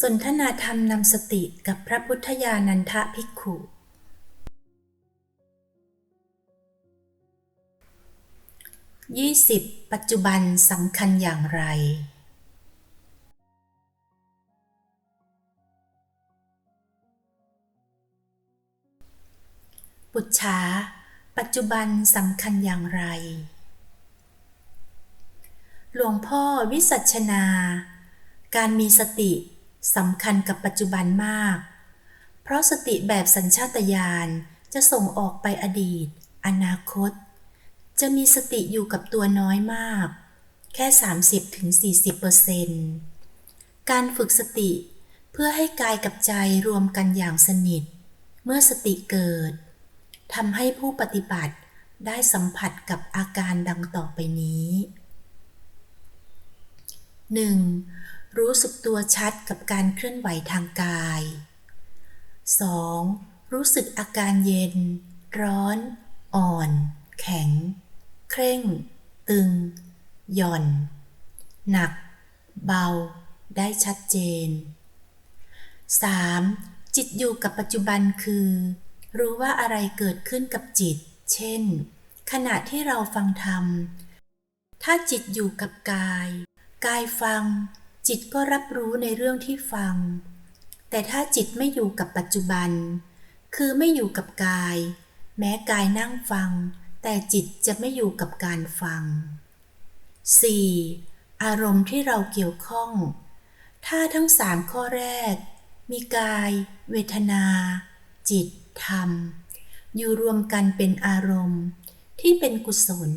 สนทนาธรรมนำสติกับพระพุทธญาณันทะภิกขุ 20. ปัจจุบันสำคัญอย่างไร ปุจฉาปัจจุบันสำคัญอย่างไร หลวงพ่อวิสัชนา การมีสติ สำคัญกับปัจจุบันมาก เพราะสติแบบสัญชาตญาณจะส่งออกไปอดีต อนาคต จะมีสติอยู่กับตัวน้อยมาก แค่ 30-40%เปอร์เซ็นต์การฝึกสติเพื่อให้กายกับใจรวมกันอย่างสนิท เมื่อสติเกิดทำให้ผู้ปฏิบัติได้สัมผัสกับอาการดังต่อไปนี้ 1. รู้สึกตัวชัดกับการเคลื่อนไหวทางกาย 2. รู้สึกอาการเย็น ร้อน อ่อน แข็ง เคร่ง ตึง หย่อน หนัก เบา ได้ชัดเจน 3. จิตอยู่กับปัจจุบันคือ รู้ว่าอะไรเกิดขึ้นกับจิต เช่น ขณะที่เราฟังธรรม ถ้าจิตอยู่กับกาย กายฟัง จิตก็รับรู้ในเรื่องที่ฟัง แต่ถ้าจิตไม่อยู่กับปัจจุบัน คือไม่อยู่กับกาย แม้กายนั่งฟัง แต่จิตจะไม่อยู่กับการฟัง 4. อารมณ์ที่เราเกี่ยวข้อง ถ้าทั้งสามข้อแรก มีกาย เวทนา จิต ธรรม อยู่รวมกันเป็นอารมณ์ ที่เป็นกุศล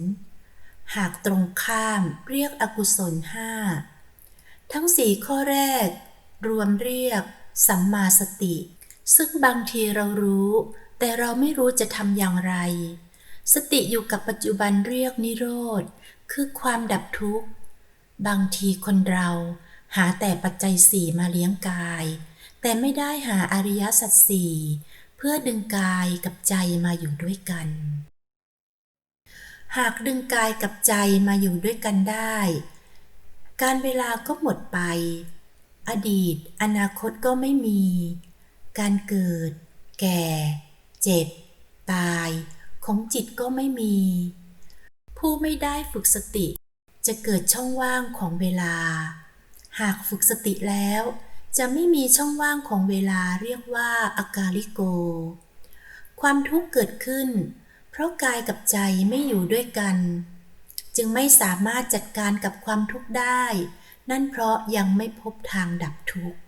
หากตรงข้ามเรียกอกุศลห้า ทั้งสี่ข้อแรก รวมเรียก สัมมาสติ ซึ่งบางทีเรารู้ แต่เราไม่รู้จะทำอย่างไร สติอยู่กับปัจจุบันเรียกนิโรธ คือความดับทุกข์ บางทีคนเราหาแต่ปัจจัยสี่มาเลี้ยงกาย แต่ไม่ได้หาอริยสัจสี่เพื่อดึงกายกับใจมาอยู่ด้วยกัน หากดึงกายกับใจมาอยู่ด้วยกันได้ การเวลาก็หมดไป อดีต อนาคตก็ไม่มี การเกิด แก่ เจ็บ ตาย ของจิตก็ไม่มี ผู้ไม่ได้ฝึกสติ จะเกิดช่องว่างของเวลา หากฝึกสติแล้ว จะไม่มีช่องว่างของเวลาเรียกว่าอากาลิโก ความทุกข์เกิดขึ้น เพราะกายกับใจไม่อยู่ด้วยกัน จึงไม่สามารถจัดการกับความทุกข์ได้ นั่นเพราะยังไม่พบทางดับทุกข์